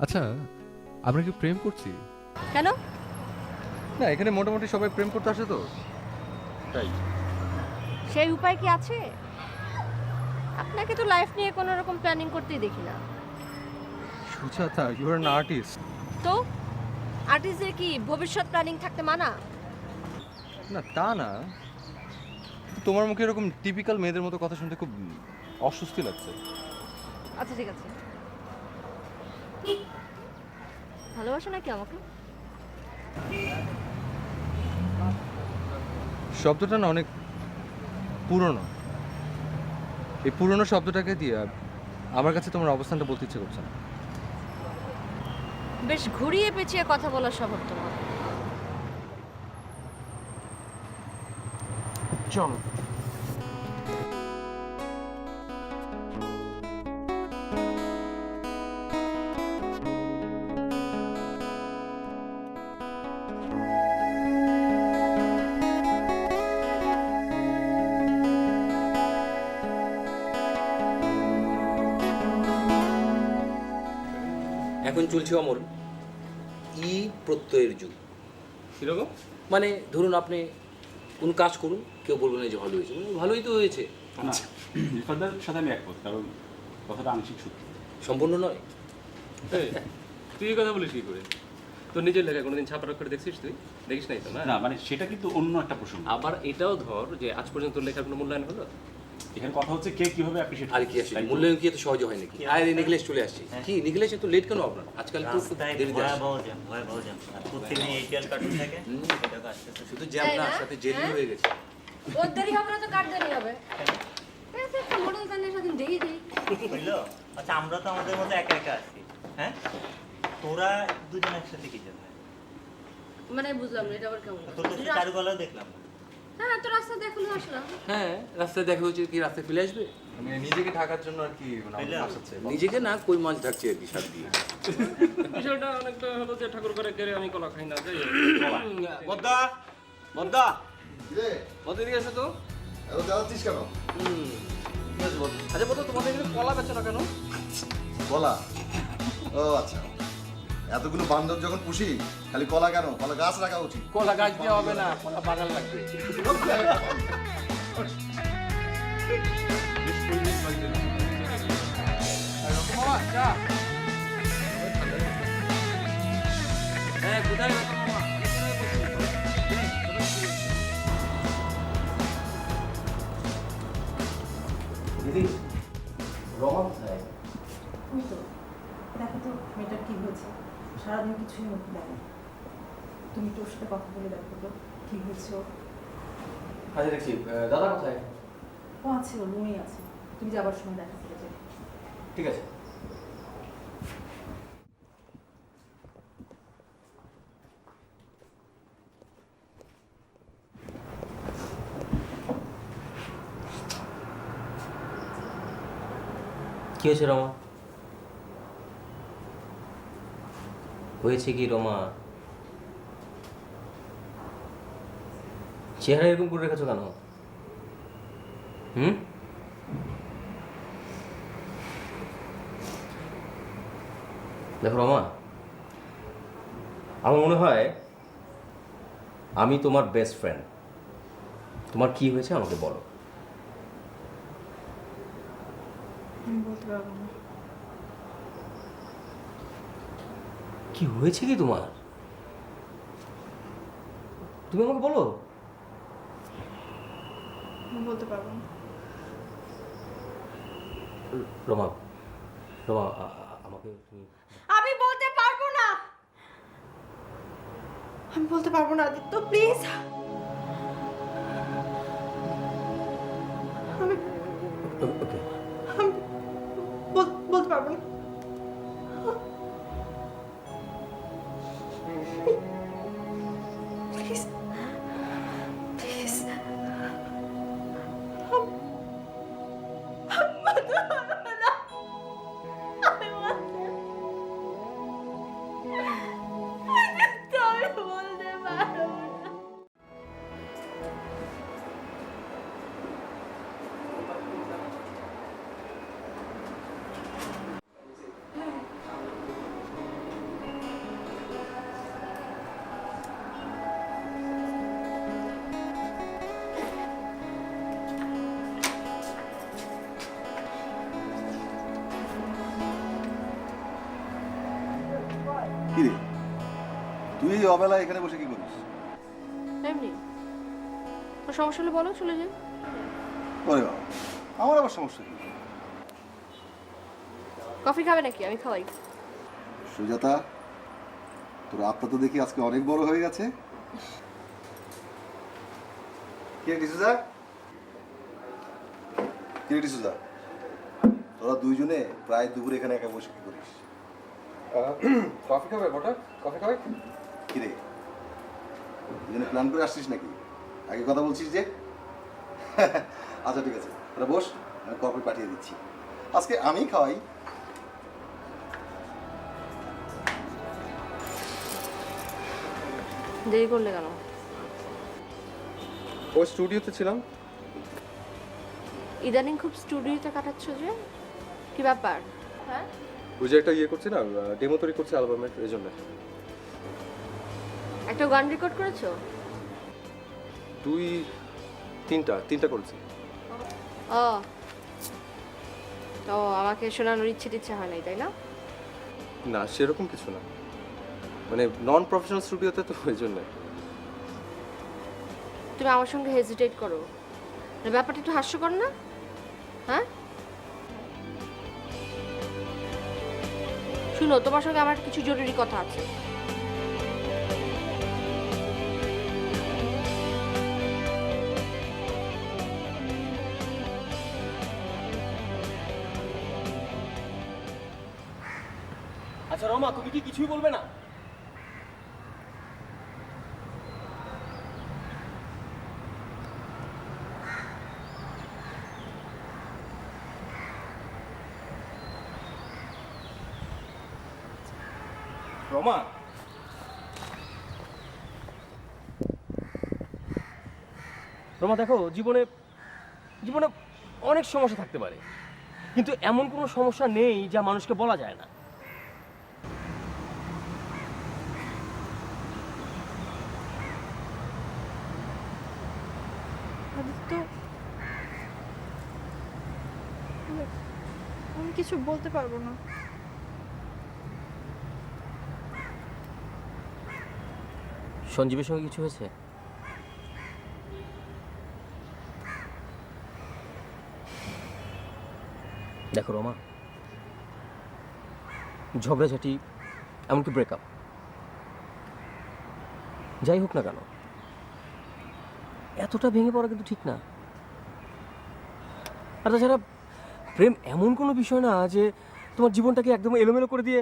আচ্ছা আমরা কি প্রেম করছি? কেন? না এখানে মোটামুটি সবাই প্রেম করতে আসে তো। তাই। সেই উপায় কি আছে? আপনাকে তো লাইফ নিয়ে কোনো রকম প্ল্যানিং করতেই দেখি না। Sujata you are an artist তো আর্টিস্টদের কি ভবিষ্যৎ প্ল্যানিং থাকতে মানা? না তা না। তোমার মুখে এরকম টিপিক্যাল মেয়েদের মতো কথা শুনতে খুব অস্বস্তি লাগছে। আচ্ছা ঠিক আছে। ভালোবাসো নাকি আমাকে? শব্দটা না অনেক পুরনো। এই পুরনো শব্দটাকে দিয়ে আমার কাছে তোমার অবস্থানটা বলতে ইচ্ছে করছে না। বেশ ঘুরিয়ে পেঁচিয়ে কথা বলার স্বভাব তোমার। চল। চলছে অমল। ই প্রত্যয়ের যুগ। কীরকম? মানে ধরুন আপনি কোন কাজ করুন কেউ বলবেন না যে ভালো হয়েছে। ভালোই তো হয়েছে। না ইরফানদার সাথে আমি একমত কারণ কথাটা আংশিক সত্যি। সম্পূর্ণ নয়। তুই এই কথা বলিস কি করে? তোর নিজের লেখা কোনোদিন ছাপার করে দেখছিস তুই? দেখিস নাই তো না? না মানে সেটা কিন্তু অন্য একটা প্রসঙ্গ। আবার এটাও ধর যে আজ পর্যন্ত তোর লেখার কোনো মূল্যায়ন হলো? এখানে কথা হচ্ছে কে কীভাবে অ্যাপ্রিশিয়েট আর কি মূল্যায়ন কি এত সহজে হয় নাকি? আর এই নিকলেশ চলে আসছে। কি নিকলেশ এত লেট কেন আপনার? আজকাল তো আর প্রত্যেকদিন এটিএল কার্টুন থাকে শুধু জ্যাম না? সাথে জেলি হ্যাঁ? হয়ে গেছে। ওর দেরি হবে না তো কার দেরি হবে? মডেল দেই দেই বুঝলো? আচ্ছা আমরা তো আমাদের মধ্যে একা একা আছি। হ্যাঁ? তোরা দুজন একসাথে কি জন্য? মানে বুঝলাম না এটা আবার কেমন? তোর চারুকলাও দেখলাম হ্যাঁ তো রাস্তা দেখল আসলাম। হ্যাঁ রাস্তায় দেখা হচ্ছে কি রাস্তায় ফেলে আসবে? মানে নিজেকে ঢাকার জন্য আর কি মানে আসাচ্ছে নিজেকে না কই মাছ ঢাকছে আর কি সার দিয়ে? বিষয়টা অনেকটা হলো যে ঠাকুর করে কেড়ে আমি কলা খাই না যাই বদ্দা বদ্দা। বদ্দা এদিকে এসো তো। এত জ্বালাচ্ছিস কেন? আচ্ছা বদ্দা তোমাদের এখানে কলা বেচো না কেন? কলা? ও আচ্ছা। এতগুলো বান্দর যখন পুষি খালি কলা কেন? কলা গাছ রাখা উচিত। কলা গাছ দেওয়া হবে না কলা বাগান লাগবে। হ্যাঁ কোথায় দিদি দেখো তো মেয়েটার কি হয়েছে। সারাদিন কিছুই মুখ দেখে না। তুমি তোর সাথে কথা বলে দেখো তো কি হয়েছে? ওর। আচ্ছা দেখছি দাদা কোথায়? ও আছে ওর রুমেই আছে। তুমি যাবার সময় দেখা করে যাবে। ঠিক আছে। কি হয়েছে রমা? হয়েছে কি রমা? চেহারা এরকম করে রেখেছো কেন? হুম? দেখো রমা, আমার মনে হয় আমি তোমার বেস্ট ফ্রেন্ড তোমার কি হয়েছে আমাকে বলো। বলতে পারব না। কি হয়েছে কি তোমার? তুমি আমাকে বলো। আমি বলতে পারব না। রমা রমা আমাকে তুমি আমি বলতে পারব না। আমি বলতে পারব না আদিত্য প্লিজ। তুই এই অবেলায় এখানে বসে কি করিস? এমনি। তোর সমস্যা হলে বলো চলে যাই। ওরে বাবা আমার আবার সমস্যা কি? কফি খাবে নাকি? আমি খাওয়াই। সুজাতা তোর আত্মা তো দেখি আজকে অনেক বড় হয়ে গেছে। কে ডিসুজা কে ডিসুজা তোরা দুইজনে প্রায় দুপুরে এখানে একা বসে কি করিস? কফি খাবে বটা? কফি খাবে? কি রে? দুজনে প্ল্যান করে আসছিস নাকি? আগে কথা বলছিস যে? আচ্ছা ঠিক আছে। তোরা বস আমি কফি পাঠিয়ে দিচ্ছি। আজকে আমি খাওয়াই। দেরি করলে কেন? ওই স্টুডিওতে ছিলাম। ইদানিং খুব স্টুডিওতে কাটাচ্ছ যে? কি ব্যাপার? হ্যাঁ? ওই যে একটা ইয়ে করছি না ডেমো তৈরি করছে অ্যালবামের এই জন্য। একটা গান রেকর্ড করেছ? দুই তিনটা তিনটা করেছি। ও। তো আমাকে শোনানোর ইচ্ছে টিচ্ছে হয় নাই তাই না? না সেরকম কিছু না। মানে নন প্রফেশনাল স্টুডিওতে তো ওই জন্য। তুমি আমার সঙ্গে হেজিটেট করো। মানে ব্যাপারটা একটু হাস্যকর না? হ্যাঁ? শুনো তোমার সঙ্গে আমার কিছু জরুরি কথা আছে। আচ্ছা রমা, তুমি কি কিছুই বলবে না? রমা? রমা, দেখো, জীবনে জীবনে অনেক সমস্যা থাকতে পারে। কিন্তু এমন কোনো সমস্যা নেই যা মানুষকে বলা যায় না। আমি- আমি কিছু বলতে পারব না। সঞ্জীবের সঙ্গে কিছু হয়েছে? দেখো রমা, ঝগড়াঝাটি এমনকি ব্রেকআপ যাই হোক না কেন এতটা ভেঙে পড়া কিন্তু ঠিক না আর তাছাড়া প্রেম এমন কোনো বিষয় না যে তোমার জীবনটাকে একদম এলোমেলো করে দিয়ে!